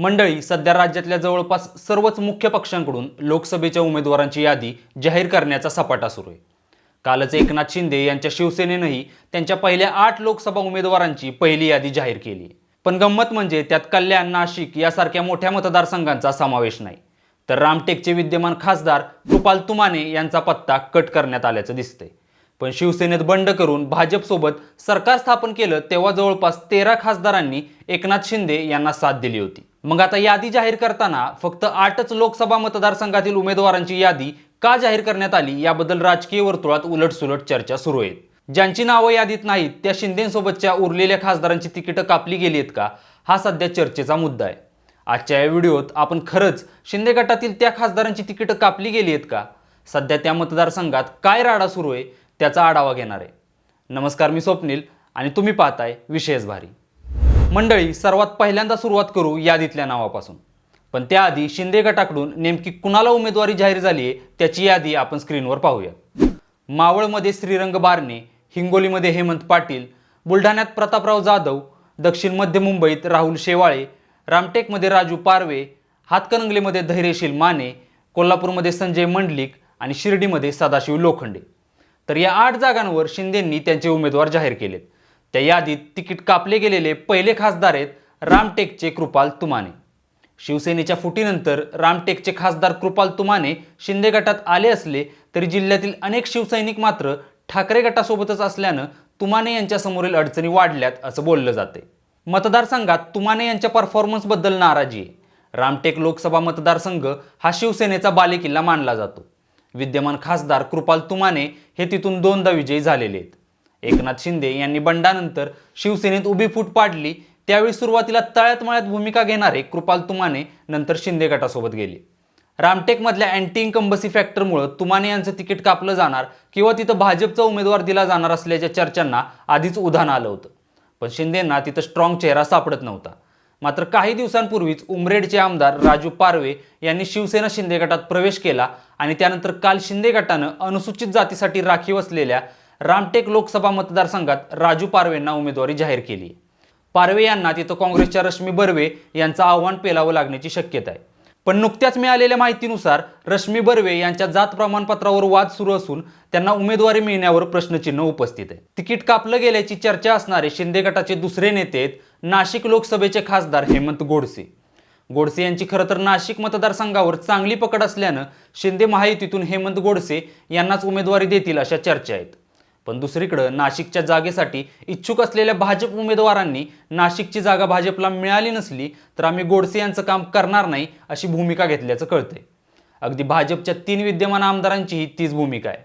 मंडळी सध्या राज्यातल्या जवळपास सर्वच मुख्य पक्षांकडून लोकसभेच्या उमेदवारांची यादी जाहीर करण्याचा सपाटा सुरू आहे. कालच एकनाथ शिंदे यांच्या शिवसेनेनंही त्यांच्या पहिल्या आठ लोकसभा उमेदवारांची पहिली यादी जाहीर केली. पण गंमत म्हणजे त्यात कल्याण नाशिक यासारख्या मोठ्या मतदारसंघांचा समावेश नाही. तर रामटेकचे विद्यमान खासदार कृपाल तुमाने यांचा पत्ता कट करण्यात आल्याचं दिसतंय. पण शिवसेनेत बंड करून भाजपसोबत सरकार स्थापन केलं तेव्हा जवळपास तेरा खासदारांनी एकनाथ शिंदे यांना साथ दिली होती. मग आता यादी जाहीर करताना फक्त आठच लोकसभा मतदारसंघातील उमेदवारांची यादी का जाहीर करण्यात आली याबद्दल राजकीय वर्तुळात उलटसुलट चर्चा सुरू आहेत. ज्यांची नावं यादीत नाहीत त्या शिंदेसोबतच्या उरलेल्या खासदारांची तिकीटं कापली गेली आहेत का? हा सध्या चर्चेचा मुद्दा आहे. आजच्या या व्हिडिओत आपण खरंच शिंदे गटातील त्या खासदारांची तिकीटं कापली गेली आहेत का? सध्या त्या मतदारसंघात काय राडा सुरू आहे त्याचा आढावा घेणार आहे. नमस्कार मी स्वप्नील आणि तुम्ही पाहताय विशेष भारी. मंडळी सर्वात पहिल्यांदा सुरुवात करू यादीतल्या नावापासून. पण त्याआधी शिंदे गटाकडून नेमकी कुणाला उमेदवारी जाहीर झाली आहे त्याची यादी आपण स्क्रीनवर पाहूया. मावळमध्ये श्रीरंग बारणे हिंगोलीमध्ये हेमंत पाटील बुलढाण्यात प्रतापराव जाधव दक्षिण मध्य मुंबईत राहुल शेवाळे रामटेकमध्ये राजू पारवे हातकणंगलेमध्ये धैर्यशील माने कोल्हापूरमध्ये संजय मंडलिक आणि शिर्डीमध्ये सदाशिव लोखंडे. तर या आठ जागांवर शिंदेंनी त्यांचे उमेदवार जाहीर केलेत. त्या यादीत तिकीट कापले गेलेले पहिले खासदार आहेत रामटेकचे कृपाल तुमाने. शिवसेनेच्या फुटीनंतर रामटेकचे खासदार कृपाल तुमाने शिंदे गटात आले असले तरी जिल्ह्यातील अनेक शिवसैनिक मात्र ठाकरे गटासोबतच असल्यानं तुमाने यांच्यासमोरील अडचणी वाढल्यात असं बोललं जाते मतदारसंघात तुमाने यांच्या परफॉर्मन्सबद्दल नाराजी आहे. रामटेक लोकसभा मतदारसंघ हा शिवसेनेचा बालेकिल्ला मानला जातो. विद्यमान खासदार कृपाल तुमाने हे तिथून दोनदा विजयी झालेले आहेत. एकनाथ शिंदे यांनी बंडानंतर शिवसेनेत उभी फूट पाडली. त्यावेळी सुरुवातीला तळ्यात मळ्यात भूमिका घेणारे कृपाल तुमाने नंतर शिंदे गटासोबत गेले. रामटेकमधल्या अँटी इन्कम्बसी फॅक्टरमुळं तुमाने यांचं तिकीट कापलं जाणार किंवा तिथं भाजपचा उमेदवार दिला जाणार असल्याच्या चर्चांना आधीच उधाण आलं होतं. पण शिंदेंना तिथं स्ट्रॉंग चेहरा सापडत नव्हता. मात्र काही दिवसांपूर्वीच उमरेडचे आमदार राजू पारवे यांनी शिवसेना शिंदे गटात प्रवेश केला आणि त्यानंतर काल शिंदे गटानं अनुसूचित जातीसाठी राखीव असलेल्या रामटेक लोकसभा मतदारसंघात राजू पारवेंना उमेदवारी जाहीर केली. पारवे यांना तिथं काँग्रेसच्या रश्मी बर्वे यांचं आव्हान पेलावं लागण्याची शक्यता आहे. पण नुकत्याच मिळालेल्या माहितीनुसार रश्मी बर्वे यांच्या जात प्रमाणपत्रावर वाद सुरू असून त्यांना उमेदवारी मिळण्यावर प्रश्नचिन्ह उपस्थित आहे. तिकीट कापलं गेल्याची चर्चा असणारे शिंदे गटाचे दुसरे नेते आहेत नाशिक लोकसभेचे खासदार हेमंत गोडसे. गोडसे यांची खरं तर नाशिक मतदारसंघावर चांगली पकड असल्यानं शिंदे महायुतीतून हेमंत गोडसे यांनाच उमेदवारी देतील अशा चर्चा आहेत. पण दुसरीकडं नाशिकच्या जागेसाठी इच्छुक असलेल्या भाजप उमेदवारांनी नाशिकची जागा भाजपला मिळाली नसली तर आम्ही गोडसे यांचं काम करणार नाही अशी भूमिका घेतल्याचं कळतंय. अगदी भाजपच्या तीन विद्यमान आमदारांचीही तीच भूमिका आहे.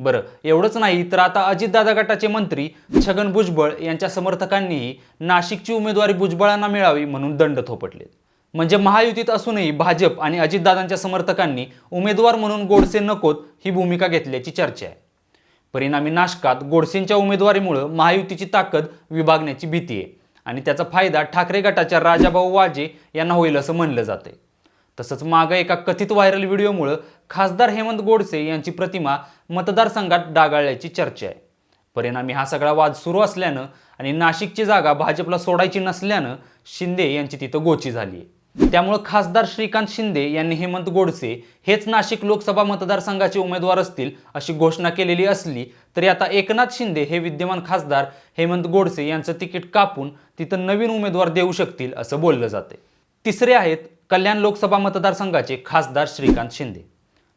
बरं एवढंच नाही तर आता अजितदादा गटाचे मंत्री छगन भुजबळ यांच्या समर्थकांनीही नाशिकची उमेदवारी भुजबळांना मिळावी म्हणून दंड थोपटलेत. म्हणजे महायुतीत असूनही भाजप आणि अजितदादांच्या समर्थकांनी उमेदवार म्हणून गोडसे नकोत ही भूमिका घेतल्याची चर्चा आहे. परिणामी नाशकात गोडसेंच्या उमेदवारीमुळं महायुतीची ताकद विभागण्याची भीती आहे. आणि त्याचा फायदा ठाकरे गटाच्या राजाभाऊ वाजे यांना होईल असं म्हणलं जाते तसंच मागं एका कथित व्हायरल व्हिडिओमुळं खासदार हेमंत गोडसे यांची प्रतिमा मतदारसंघात डागाळल्याची चर्चा आहे. परिणामी हा सगळा वाद सुरू असल्यानं आणि नाशिकची जागा भाजपला सोडायची नसल्यानं शिंदे यांची तिथं गोची झाली आहे. त्यामुळं खासदार श्रीकांत शिंदे यांनी हेमंत गोडसे हेच नाशिक लोकसभा मतदारसंघाचे उमेदवार असतील अशी घोषणा केलेली असली तरी आता एकनाथ शिंदे हे विद्यमान खासदार हेमंत गोडसे यांचं तिकीट कापून तिथं नवीन उमेदवार देऊ शकतील असं बोललं जाते तिसरे आहेत कल्याण लोकसभा मतदारसंघाचे खासदार श्रीकांत शिंदे.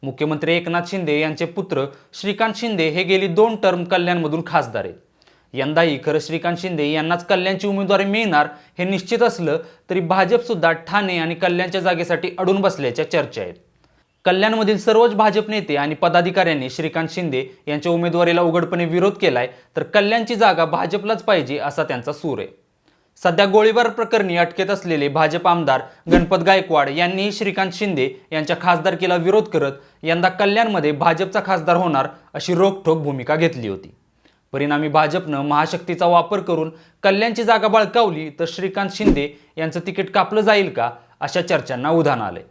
मुख्यमंत्री एकनाथ शिंदे यांचे पुत्र श्रीकांत शिंदे हे गेली दोन टर्म कल्याणमधून खासदार आहेत. यंदाही खरं श्रीकांत शिंदे यांनाच कल्याणची उमेदवारी मिळणार हे निश्चित असलं तरी भाजपसुद्धा ठाणे आणि कल्याणच्या जागेसाठी अडून बसल्याच्या चर्चा आहेत. कल्याणमधील सर्वच भाजप नेते आणि पदाधिकाऱ्यांनी श्रीकांत शिंदे यांच्या उमेदवारीला उघडपणे विरोध केलाय तर कल्याणची जागा भाजपलाच पाहिजे असा त्यांचा सूर आहे. सध्या गोळीबार प्रकरणी अटकेत असलेले भाजप आमदार गणपत गायकवाड यांनीही श्रीकांत शिंदे यांच्या खासदारकीला विरोध करत यंदा कल्याणमध्ये भाजपचा खासदार होणार अशी रोखठोक भूमिका घेतली होती. परिणामी भाजपनं महाशक्तीचा वापर करून कल्याणची जागा बळकावली तर श्रीकांत शिंदे यांचं तिकीट कापलं जाईल का अशा चर्चांना उधाण आलंय.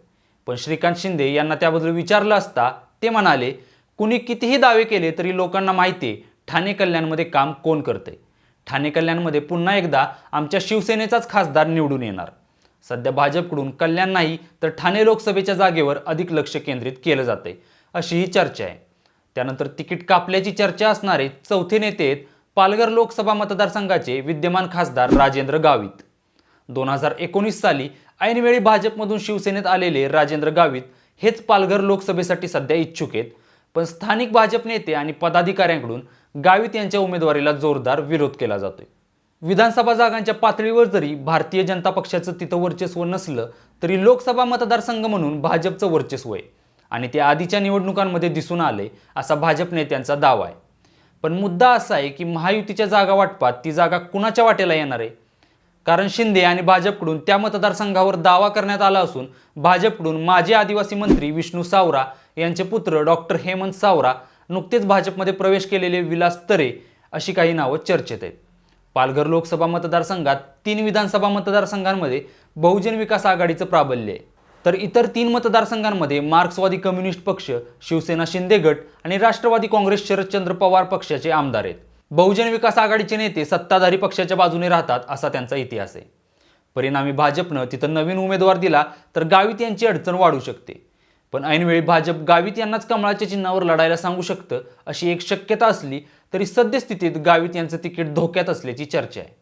पण श्रीकांत शिंदे यांना त्याबद्दल विचारलं असता ते म्हणाले कुणी कितीही दावे केले तरी लोकांना माहिती आहे ठाणे कल्याणमध्ये काम कोण करते ठाणे कल्याणमध्ये पुन्हा एकदा आमच्या शिवसेनेचाच खासदार निवडून येणार. सध्या भाजपकडून कल्याण नाही तर ठाणे लोकसभेच्या जागेवर अधिक लक्ष केंद्रित केलं जाते अशी ही चर्चा आहे. त्यानंतर तिकीट कापल्याची चर्चा असणारे चौथे नेते आहेत पालघर लोकसभा मतदारसंघाचे विद्यमान खासदार राजेंद्र गावित. दोन हजार एकोणीस साली ऐनवेळी भाजपमधून शिवसेनेत आलेले राजेंद्र गावित हेच पालघर लोकसभेसाठी सध्या इच्छुक आहेत. पण स्थानिक भाजप नेते आणि पदाधिकाऱ्यांकडून गावित यांच्या उमेदवारीला जोरदार विरोध केला जातोय. विधानसभा जागांच्या पातळीवर जरी भारतीय जनता पक्षाचं तिथं वर्चस्व नसलं तरी लोकसभा मतदारसंघ म्हणून भाजपचं वर्चस्व आहे. आणि ते आधीच्या निवडणुकांमध्ये दिसून आले असा भाजप नेत्यांचा दावा आहे. पण मुद्दा असा आहे की महायुतीच्या जागा वाटपात ती जागा कुणाच्या वाटेला येणार आहे? कारण शिंदे आणि भाजपकडून त्या मतदारसंघावर दावा करण्यात आला असून भाजपकडून माजी आदिवासी मंत्री विष्णू सावरा यांचे पुत्र डॉक्टर हेमंत सावरा नुकतेच भाजपमध्ये प्रवेश केलेले विलास तरे अशी काही नावं चर्चेत आहेत. पालघर लोकसभा मतदारसंघात तीन विधानसभा मतदारसंघांमध्ये बहुजन विकास आघाडीचं प्राबल्य आहे. तर इतर तीन मतदारसंघांमध्ये मार्क्सवादी कम्युनिस्ट पक्ष शिवसेना शिंदे गट आणि राष्ट्रवादी काँग्रेस शरदचंद्र पवार पक्षाचे आमदार आहेत. बहुजन विकास आघाडीचे नेते सत्ताधारी पक्षाच्या बाजूने राहतात असा त्यांचा इतिहास आहे. परिणामी भाजपनं तिथं नवीन उमेदवार दिला तर गावित यांची अडचण वाढू शकते. पण ऐनवेळी भाजप गावित यांनाच कमळाच्या चिन्हावर लढायला सांगू शकतं अशी एक शक्यता असली तरी सद्यस्थितीत गावित यांचं तिकीट धोक्यात असल्याची चर्चा आहे.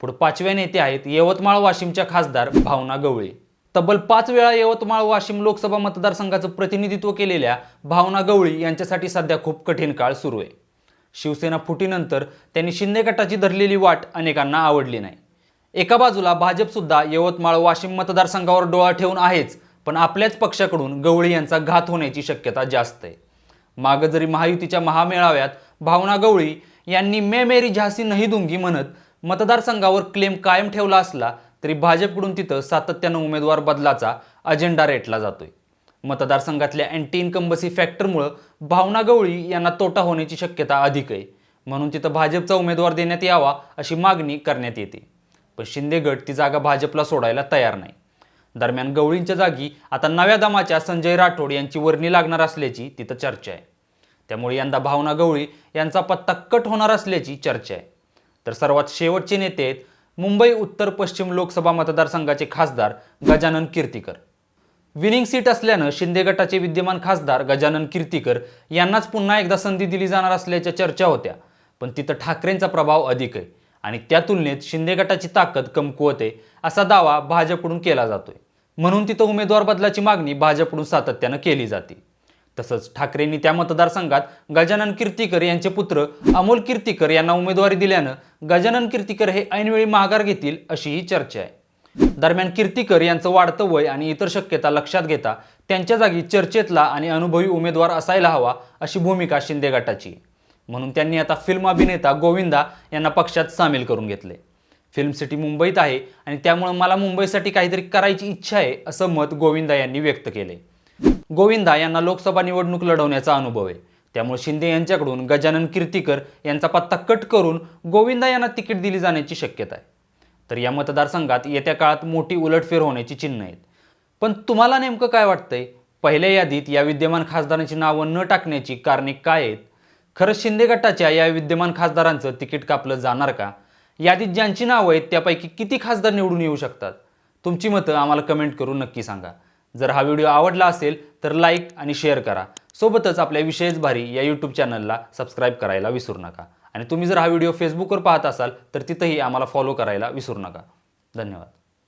पुढे पाचव्या नेते आहेत यवतमाळ वाशिमच्या खासदार भावना गवळी. तब्बल पाच वेळा यवतमाळ वाशिम लोकसभा मतदारसंघाचं प्रतिनिधित्व केलेल्या भावना गवळी यांच्यासाठी सध्या खूप कठीण काळ सुरू आहे. शिवसेना फुटीनंतर त्यांनी शिंदे गटाची धरलेली वाट अनेकांना आवडली नाही. एका बाजूला भाजपसुद्धा यवतमाळ वाशिम मतदारसंघावर डोळा ठेवून आहेच पण आपल्याच पक्षाकडून गवळी यांचा घात होण्याची शक्यता जास्त आहे. मागं जरी महायुतीच्या महामेळाव्यात भावना गवळी यांनी मे मेरी झासी नाही दुंगी म्हणत मतदारसंघावर क्लेम कायम ठेवला असला तरी भाजपकडून तिथं सातत्यानं उमेदवार बदलाचा अजेंडा रेटला जातोय. मतदारसंघातल्या अँटी इन्कम्बसी फॅक्टरमुळं भावना गवळी यांना तोटा होण्याची शक्यता अधिक आहे. म्हणून तिथं भाजपचा उमेदवार देण्यात यावा अशी मागणी करण्यात येते. पण शिंदे गट ती जागा भाजपला सोडायला तयार नाही. दरम्यान गवळींच्या जागी आता नव्या दमाच्या संजय राठोड यांची वर्णी लागणार असल्याची तिथं चर्चा आहे. त्यामुळे यंदा भावना गवळी यांचा पत्ता कट होणार असल्याची चर्चा आहे. तर सर्वात शेवटचे नेते आहेत मुंबई उत्तर पश्चिम लोकसभा मतदारसंघाचे खासदार गजानन कीर्तीकर. विनिंग सीट असल्यानं शिंदे गटाचे विद्यमान खासदार गजानन कीर्तीकर यांनाच पुन्हा एकदा संधी दिली जाणार असल्याच्या चर्चा होत्या. पण तिथं ठाकरेंचा प्रभाव अधिक आहे आणि त्या तुलनेत शिंदे गटाची ताकद कमकुवत आहे असा दावा भाजपकडून केला जातोय. म्हणून तिथं उमेदवार बदलाची मागणी भाजपकडून सातत्यानं केली जाते. तसंच ठाकरेंनी त्या मतदारसंघात गजानन कीर्तीकर यांचे पुत्र अमोल कीर्तीकर यांना उमेदवारी दिल्यानं गजानन कीर्तीकर हे ऐनवेळी माघार घेतील अशीही चर्चा आहे. दरम्यान कीर्तीकर यांचं वाढतं वय आणि इतर शक्यता लक्षात घेता त्यांच्या जागी चर्चेतला आणि अनुभवी उमेदवार असायला हवा अशी भूमिका शिंदे गटाची. म्हणून त्यांनी आता फिल्म अभिनेता गोविंदा यांना पक्षात सामील करून घेतले. फिल्म सिटी मुंबईत आहे आणि त्यामुळे मला मुंबईसाठी काहीतरी करायची इच्छा आहे असं मत गोविंदा यांनी व्यक्त केले गोविंदा यांना लोकसभा निवडणूक लढवण्याचा अनुभव आहे. त्यामुळे शिंदे यांच्याकडून गजानन कीर्तीकर यांचा पत्ता कट करून गोविंदा यांना तिकीट दिली जाण्याची शक्यता आहे. तर या मतदारसंघात येत्या काळात मोठी उलटफेर होण्याची चिन्ह आहेत. पण तुम्हाला नेमकं काय वाटतंय? पहिल्या यादीत या विद्यमान खासदारांची नावं न टाकण्याची कारणे काय आहेत? खरंच शिंदे गटाच्या या विद्यमान खासदारांचं तिकीट कापलं जाणार का? यादीत ज्यांची नावं आहेत त्यापैकी किती खासदार निवडून येऊ शकतात? तुमची मतं आम्हाला कमेंट करून नक्की सांगा. जर हा व्हिडिओ आवडला असेल तर लाईक आणि शेअर करा. सोबतच आपल्या विशेष भारी या यूट्यूब चॅनलला सबस्क्राईब करायला विसरू नका. आणि तुम्ही जर हा व्हिडिओ फेसबुकवर पाहत असाल तर तिथंही आम्हाला फॉलो करायला विसरू नका. धन्यवाद.